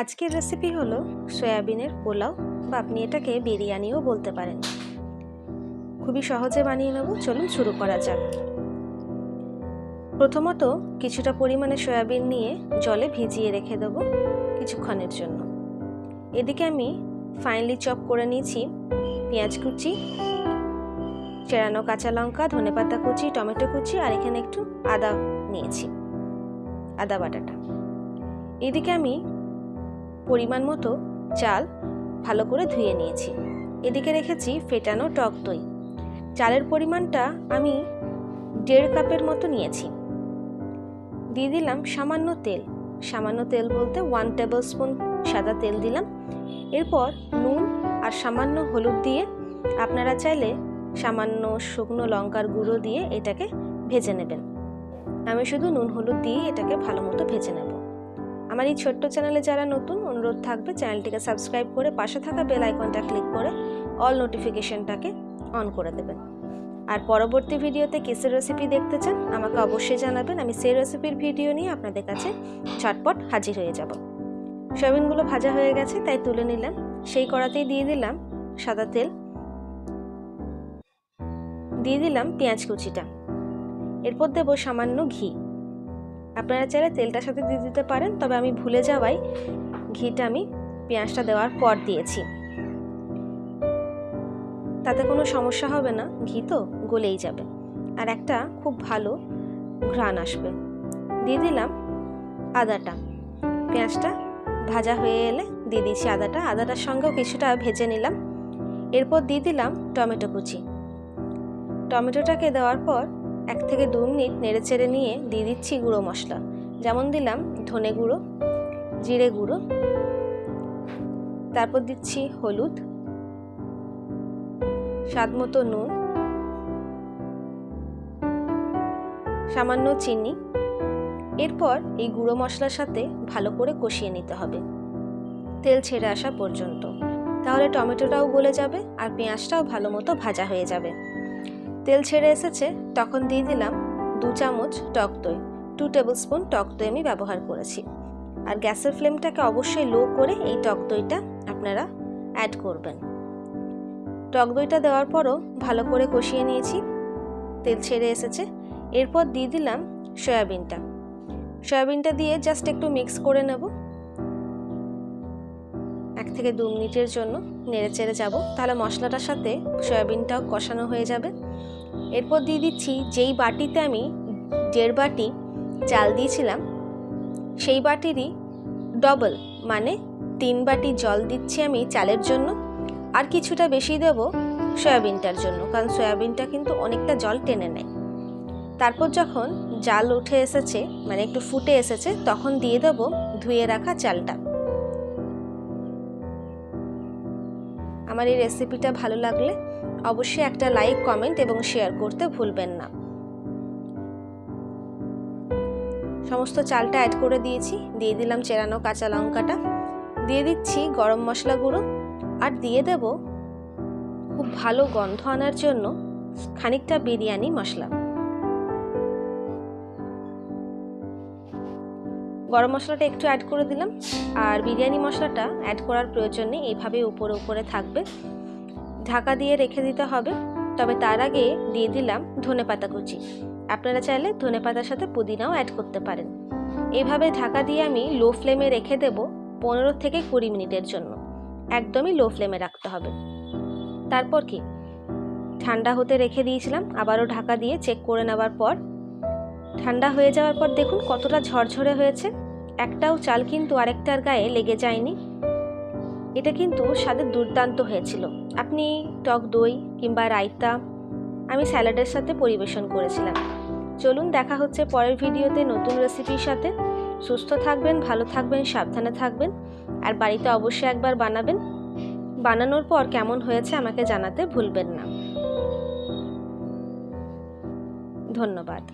আজকের রেসিপি হলো সয়াবিনের পোলাও বা আপনি এটাকে বিরিয়ানিও বলতে পারেন। খুবই সহজে বানিয়ে নেব, চলুন শুরু করা যাক। প্রথমত কিছুটা পরিমাণে সয়াবিন নিয়ে জলে ভিজিয়ে রেখে দেবো কিছুক্ষণের জন্য। এদিকে আমি ফাইনলি চপ করে নিয়েছি পেঁয়াজ কুচি, চেরানো কাঁচা লঙ্কা, ধনেপাতা কুচি, টমেটো কুচি আর এখানে একটু আদা নিয়েছি, আদা বাটাটা। এদিকে আমি পরিমাণ মতো চাল ভালো করে ধুয়ে নিয়েছি। এদিকে রেখেছি ফেটানো টক দই। চালের পরিমাণটা আমি দেড় কাপের মতো নিয়েছি। দিয়ে দিলাম সামান্য তেল। সামান্য তেল বলতে ওয়ান টেবিল স্পুন সাদা তেল দিলাম। এরপর নুন আর সামান্য হলুদ দিয়ে আপনারা চাইলে সামান্য শুকনো লঙ্কার গুঁড়ো দিয়ে এটাকে ভেজে নেবেন। আমি শুধু নুন হলুদ দিয়ে এটাকে ভালো মতো ভেজে নেব। আমার এই ছোট্ট চ্যানেলে যারা নতুন, অনুরোধ থাকবে চ্যানেলটিকে সাবস্ক্রাইব করে পাশে থাকা বেল আইকনটা ক্লিক করে অল নোটিফিকেশনটাকে অন করে দেবেন। আর পরবর্তী ভিডিওতে কেসের রেসিপি দেখতে চান, আমাকে অবশ্যই জানাবেন, আমি সেই রেসিপির ভিডিও নিয়ে আপনাদের কাছে ঝটপট হাজির হয়ে যাব। সয়াবিনগুলো ভাজা হয়ে গেছে, তাই তুলে নিলাম। সেই কড়াতেই দিয়ে দিলাম সাদা তেল। দিয়ে দিলাম পেঁয়াজ কুচিটা। এরপর দেবো সামান্য ঘি। আপনারা চাইলে তেলটার সাথে দিয়ে দিতে পারেন, তবে আমি ভুলে যাওয়াই ঘিটা আমি পেঁয়াজটা দেওয়ার পর দিয়েছি। তাতে কোনো সমস্যা হবে না, ঘি তো গলেই যাবে। আর একটা খুব ভালো ঘ্রাণ আসবে। দিয়ে দিলাম আদাটা। পেঁয়াজটা ভাজা হয়ে এলে দিয়ে দিচ্ছি আদাটা। আদাটার সঙ্গেও কিছুটা ভেজে নিলাম। এরপর দিয়ে দিলাম টমেটো কুচি। টমেটোটাকে দেওয়ার পর এক থেকে দু মিনিট নেড়ে চেড়ে নিয়ে দিয়ে দিচ্ছি গুঁড়ো মশলা। যেমন দিলাম ধনে গুঁড়ো, জিরে গুঁড়ো, তারপর দিচ্ছি হলুদ, স্বাদ মতো নুন, সামান্য চিনি। এরপর এই গুঁড়ো মশলার সাথে ভালো করে কষিয়ে নিতে হবে। তেল ছেড়ে আসা পর্যন্ত। তাহলে টমেটোটাও গলে যাবে আর পেঁয়াজটাও ভালো মতো ভাজা হয়ে যাবে। তেল ছেড়ে এসেছে, তখন দিয়ে দিলাম দু চামচ টক দই টু টেবিল স্পুন টক দই আমি ব্যবহার করেছি। আর গ্যাসের ফ্লেমটাকে অবশ্যই লো করে এই টক দইটা আপনারা অ্যাড করবেন। টক দইটা দেওয়ার পরও ভালো করে কষিয়ে নিয়েছি, তেল ছেড়ে এসেছে। এরপর দিয়ে দিলাম সয়াবিনটা। সয়াবিনটা দিয়ে জাস্ট একটু মিক্স করে নেব। থেকে দু মিনিটের জন্য নেড়ে চেড়ে যাব, তাহলে মশলাটার সাথে সয়াবিনটাও কষানো হয়ে যাবে। এরপর দিয়ে দিচ্ছি যেই বাটিতে আমি দেড় বাটি চাল দিয়েছিলাম, সেই বাটিরই ডবল মানে তিন বাটি জল দিচ্ছি আমি চালের জন্য। আর কিছুটা বেশি দেব সয়াবিনটার জন্য, কারণ সয়াবিনটা কিন্তু অনেকটা জল টেনে নেয়। তারপর যখন জাল উঠে এসেছে মানে একটু ফুটে এসেছে, তখন দিয়ে দেব ধুয়ে রাখা চালটা। আমার এই রেসিপিটা ভালো লাগলে অবশ্যই একটা লাইক কমেন্ট এবং শেয়ার করতে ভুলবেন না। সমস্ত চালটা অ্যাড করে দিয়েছি, দিয়ে দিলাম চেরানো কাঁচা লঙ্কাটা। দিয়ে দিচ্ছি গরম মশলা গুঁড়ো আর দিয়ে দেব খুব ভালো গন্ধ আনার জন্য খানিকটা বিরিয়ানি মশলা। গরম মশলাটা একটু অ্যাড করে দিলাম। আর বিরিয়ানি মশলাটা অ্যাড করার প্রয়োজন নেই, এইভাবে উপরে উপরে থাকবে। ঢাকা দিয়ে রেখে দিতে হবে, তবে তার আগে দিয়ে দিলাম ধনে পাতা কুচি। আপনারা চাইলে ধনে পাতার সাথে পুদিনাও অ্যাড করতে পারেন। এভাবে ঢাকা দিয়ে আমি লো ফ্লেমে রেখে দেব পনেরো থেকে কুড়ি মিনিটের জন্য। একদমই লো ফ্লেমে রাখতে হবে। তারপর কি? ঠান্ডা হতে রেখে দিয়েছিলাম, আবারও ঢাকা দিয়ে চেক করে নেওয়ার পর। ঠান্ডা হয়ে যাওয়ার পর দেখুন কতটা ঝরঝরে হয়েছে। একটাও চাল কিন্তু আরেকটার গায়ে লেগে যায়নি। এটা কিন্তু স্বাদের দুর্দান্ত হয়েছিল। আপনি টক দই কিংবা রায়তা, আমি স্যালাডের সাথে পরিবেশন করেছিলাম। চলুন দেখা হচ্ছে পরের ভিডিওতে নতুন রেসিপির সাথে। সুস্থ থাকবেন, ভালো থাকবেন, সাবধানে থাকবেন, আর বাড়িতে অবশ্যই একবার বানাবেন। বানানোর পর কেমন হয়েছে আমাকে জানাতে ভুলবেন না। ধন্যবাদ।